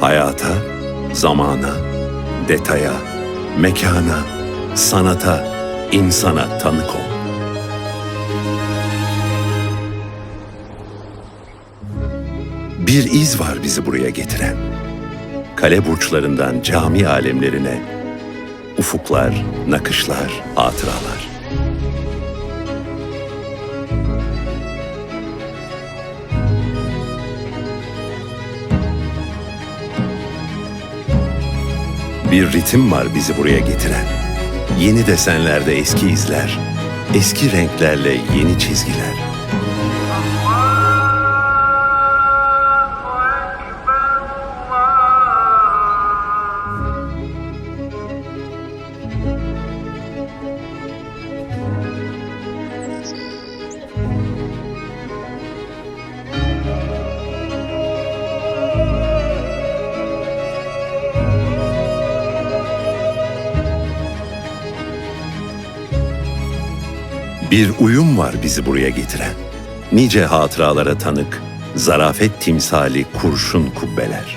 Hayata, zamana, detaya, mekana, sanata, insana tanık ol. Bir iz var bizi buraya getiren. Kale burçlarından cami alemlerine, ufuklar, nakışlar, hatıralar. Bir ritim var bizi buraya getiren. Yeni desenlerde eski izler, eski renklerle yeni çizgiler. Bir uyum var bizi buraya getiren. Nice hatıralara tanık, zarafet timsali kurşun kubbeler.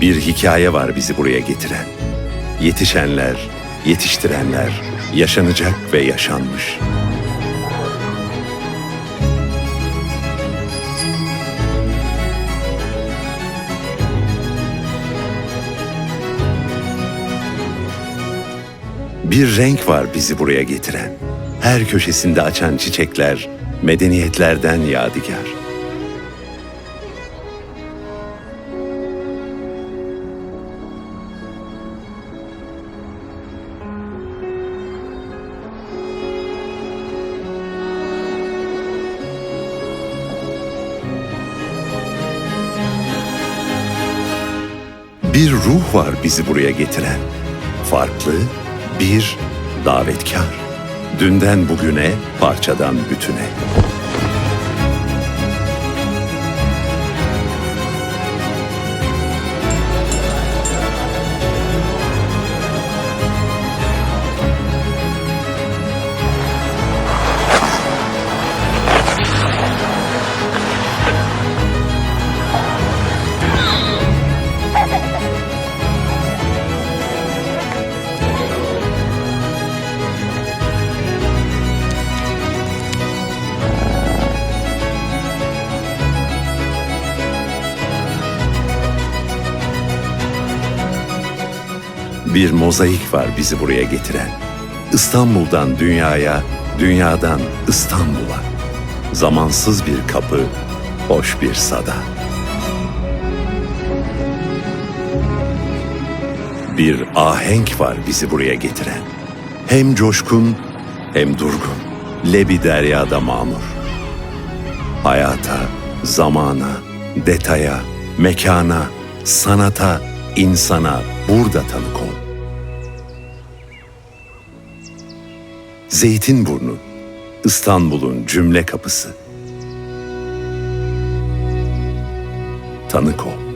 Bir hikaye var bizi buraya getiren. Yetişenler, yetiştirenler, yaşanacak ve yaşanmış. Bir renk var bizi buraya getiren. Her köşesinde açan çiçekler, medeniyetlerden yadigar. Bir ruh var bizi buraya getiren. Farklı, bir davetkar. Dünden bugüne, parçadan bütüne. Bir mozaik var bizi buraya getiren. İstanbul'dan dünyaya, dünyadan İstanbul'a. Zamansız bir kapı, hoş bir sada. Bir ahenk var bizi buraya getiren. Hem coşkun hem durgun. Lebi deryada mamur. Hayata, zamana, detaya, mekana, sanata, insana burada tanık ol. Zeytinburnu, İstanbul'un cümle kapısı. Tanık ol.